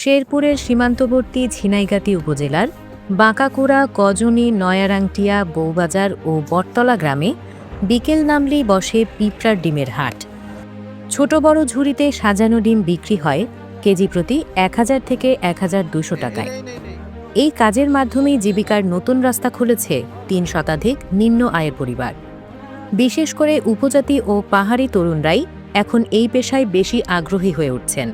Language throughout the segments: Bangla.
শেরপুরের সীমান্তবর্তী ঝিনাইগাতি উপজেলার বাঁকাকুড়া কজনী নয়ারাংটিয়া বৌবাজার ও বটতলা গ্রামে বিকেল নামলেই বসে পিঁপড়ার ডিমের হাট। ছোট বড় ঝুড়িতে সাজানো ডিম বিক্রি হয় কেজি প্রতি এক হাজার থেকে এক হাজার দুশো টাকায়। এই কাজের মাধ্যমেই জীবিকার নতুন রাস্তা খুলেছে তিন শতাধিক নিম্ন আয়ের পরিবার। বিশেষ করে উপজাতি ও পাহাড়ি তরুণরাই এখন এই পেশায় বেশি আগ্রহী হয়ে উঠছেন।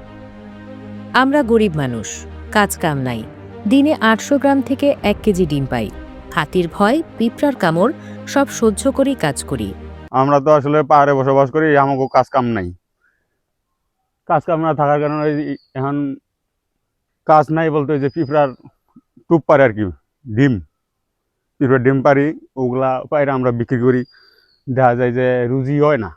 আমরা গরিব মানুষ, কাজ কাম নাই। দিনে আটশো গ্রাম থেকে এক কেজি ডিম পাই। হাতির ভয়, পিঁপড়ার কামড়, সব সহ্য করেই কাজ করি। আমরা তো আসলে পাহাড়ে বসবাস করি, আমাকে কাজ কাম নাই। কাজ কাম না থাকার কারণে এখন কাজ নাই বলতে যে পিঁপড়ার টুপ পারে আর কি, ডিম। পিঁপড়ার ডিম পারি ওগুলা পাইরা আমরা বিক্রি করি। দেখা যায় যে রুজি হয় না।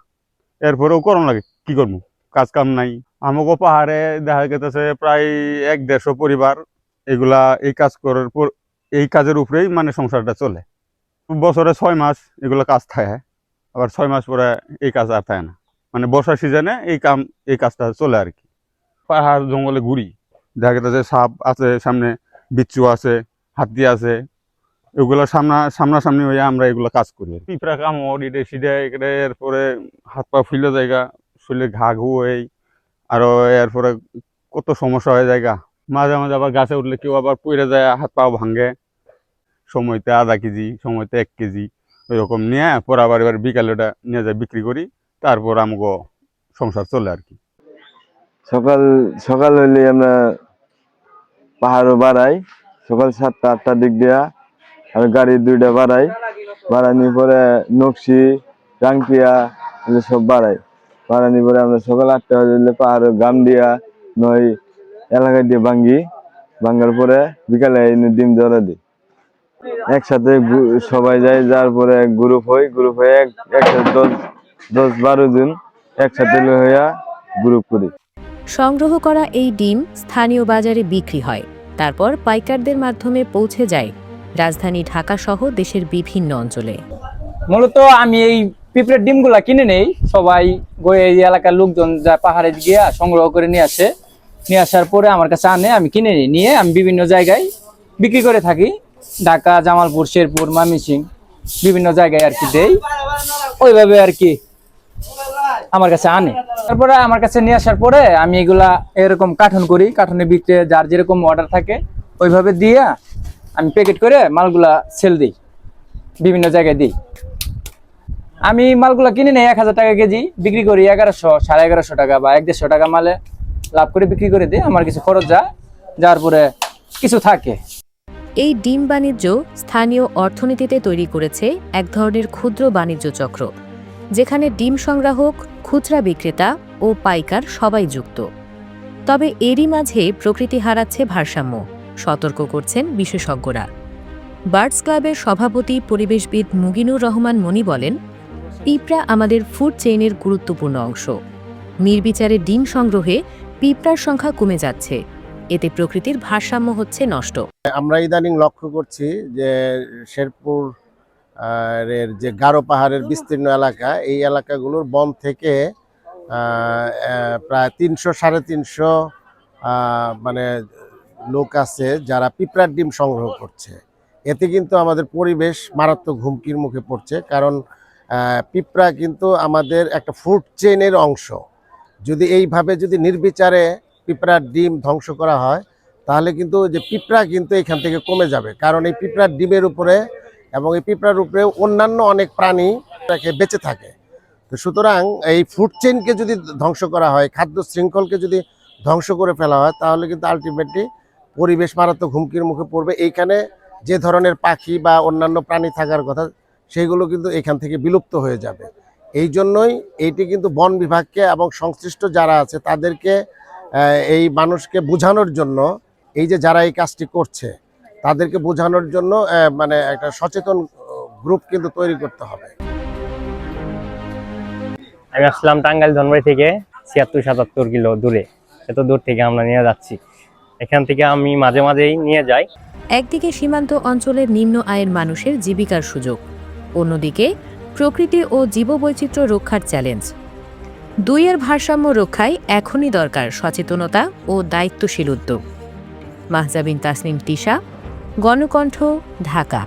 এরপরেও করম লাগে, কি করব? কাজ কাম নাই। আমাকে পাহাড়ে দেখা গেতেছে প্রায় এক দেড়শো পরিবার এগুলা এই কাজ করার পর, এই কাজের উপরেই মানে সংসারটা চলে। বছরে ছয় মাস এগুলো কাজ থাকে, আবার ছয় মাস পরে এই কাজ আর থাকে না। মানে বর্ষার সিজনে এই কাম, এই কাজটা চলে আর কি। পাহাড় জঙ্গলে ঘুরি, দেখা গেছে সাপ আছে সামনে, বিচ্ছু আছে, হাতি আছে, এগুলো সামনা, সামনাসামনি হয়ে আমরা এগুলো কাজ করি পিঁপড়া কামড় সিটে একেটে এরপরে হাত পা ফুলে জায়গা শরীরে ঘা ঘু এই, আরও এরপরে কত সমস্যা হয়ে জায়গা। মাঝে মাঝে আবার গাছে উঠলে কেউ আবার পড়ে যায়, হাত পাও ভাঙে। সময়তে আধা কেজি, সময়তে এক কেজি, ওইরকম নিয়ে পরে আবার এবার বিকালে ওটা নিয়ে যায় বিক্রি করি। তারপর আমাকে সংসার চলে আর কি। সকাল সকাল হইলে আমরা পাহাড়ও বাড়াই। সকাল সাতটা, আটটার দিক দিয়া আর গাড়ি দুইটা বাড়াই। বাড়ানোর পরে নকশি এগুলো সব বাড়াই। বাড়ানোর পরে আমরা সকাল আটটা হইলে পাহাড়ের গাম দিয়া নয় এলাকায় দিয়ে ভাঙ্গি। ভাঙ্গার পরে বিকালে ডিম ধরা দিই। একসাথে সবাই যায় যার পরে গ্রুপ হই গ্রুপ হয়ে এক একসাথে দশ দশ বারো জন একসাথে হইয়া গ্রুপ করি। সংগ্রহ করা এই ডিম স্থানীয় বাজারে বিক্রি হয়। তারপর পাইকারদের মাধ্যমে পৌঁছে যায়। রাজধানী ঢাকা সহ দেশের বিভিন্ন অঞ্চলে। মূলত আমি এই পিঁপড়ের ডিমগুলা কিনে নেই। সবাই এই এলাকার লোকজন যা পাহাড়ে গিয়ে সংগ্রহ করে নিয়ে আসে। নিয়ে আসার পরে আমার কাছে আনে, আমি কিনে নিই। নিয়ে আমি বিভিন্ন জায়গায় বিক্রি করে থাকি। ঢাকা, জামালপুর, শেরপুর মামিসিং বিভিন্ন জায়গায় আর কি দেই। ওইভাবে আর কি আমার কাছে আনে। তারপরে আমার কাছে নিয়ে আসার পরে আমি এগুলা এরকম কার্টন করি। কার্টনে বিক্রি যার যেরকম অর্ডার থাকে, ওইভাবে দিয়ে আমি প্যাকেট করে মালগুলা সেল দিই। বিভিন্ন জায়গায় দিই। আমি মালগুলো কিনে নেই, এক হাজার টাকা কেজি বিক্রি করি, এগারোশো, সাড়ে এগারোশো টাকা বা এক দেড়শো টাকা মালে লাভ করে বিক্রি করে দিই, আমার কিছু খরচ যা যার পরে কিছু থাকে। এই ডিম বাণিজ্য স্থানীয় অর্থনীতিতে তৈরি করেছে এক ধরনের ক্ষুদ্র বাণিজ্য চক্র, যেখানে ডিম সংগ্রাহক, খুচরা বিক্রেতা ও পাইকার সবাই যুক্ত। তবে এরই মাঝে প্রকৃতি হারাচ্ছে ভারসাম্য, সতর্ক করছেন বিশেষজ্ঞরা। বার্ডস ক্লাবের সভাপতি পরিবেশবিদ মুগিনুর রহমান মনি বলেন পিঁপড়া আমাদের ফুড চেইনের গুরুত্বপূর্ণ অংশ। নির্বিচারে ডিম সংগ্রহে পিঁপড়ার সংখ্যা কমে যাচ্ছে। এতে প্রকৃতির ভারসাম্য হচ্ছে নষ্ট। আমরা ইদানিং লক্ষ্য করছি যে শেরপুর এর যে গারো পাহাড়ের বিস্তীর্ণ এলাকা, এই এলাকাগুলোর বন থেকে প্রায় তিনশো, সাড়ে তিনশো মানে লোক আছে যারা পিঁপড়ার ডিম সংগ্রহ করছে। এতে কিন্তু আমাদের পরিবেশ মারাত্মক হুমকির মুখে পড়ছে। কারণ পিঁপড়া কিন্তু আমাদের একটা ফুড চেইনের অংশ। যদি এইভাবে যদি নির্বিচারে পিঁপড়ার ডিম ধ্বংস করা হয়, তাহলে কিন্তু যে পিঁপড়া কিন্তু এখান থেকে কমে যাবে। কারণ এই পিঁপড়ার ডিমের উপরে এবং এই পিঁপড়ার উপরে অন্যান্য অনেক প্রাণী তাকে বেঁচে থাকে। তো সুতরাং এই ফুড চেইনকে যদি ধ্বংস করা হয়, খাদ্য শৃঙ্খলকে যদি ধ্বংস করে ফেলা হয়, তাহলে কিন্তু আলটিমেটলি পরিবেশ মারাত্মক হুমকির মুখে পড়বে। এইখানে যে ধরনের পাখি বা অন্যান্য প্রাণী থাকার কথা সেইগুলো কিন্তু এখান থেকে বিলুপ্ত হয়ে যাবে। এই জন্যই এইটি কিন্তু বন বিভাগকে এবং সংশ্লিষ্ট যারা আছে তাদেরকে আহ, এই মানুষকে বোঝানোর জন্য এই যে যারা এই কাজটি করছে তাদেরকে বোঝানোর জন্য আহ, মানে একটা সচেতন গ্রুপ কিন্তু তৈরি করতে হবে। আমি আসলাম টাঙ্গাইল ধনবাড়ি থেকে ছিয়াত্তর সাতাত্তর কিলো দূরে। এত দূর থেকে আমরা নিয়ে যাচ্ছি। এখান থেকে আমি মাঝে মাঝেই নিয়ে যাই। একদিকে সীমান্ত অঞ্চলের নিম্ন আয়ের মানুষের জীবিকার সুযোগ অন্যদিকে, প্রকৃতি ও জীববৈচিত্র্য রক্ষার চ্যালেঞ্জ। দুইয়ের ভারসাম্য রক্ষায় এখনই দরকার সচেতনতা ও দায়িত্বশীল উদ্যোগ। মাহজাবিন তাসনিম তিশা, গণকণ্ঠ, ঢাকা।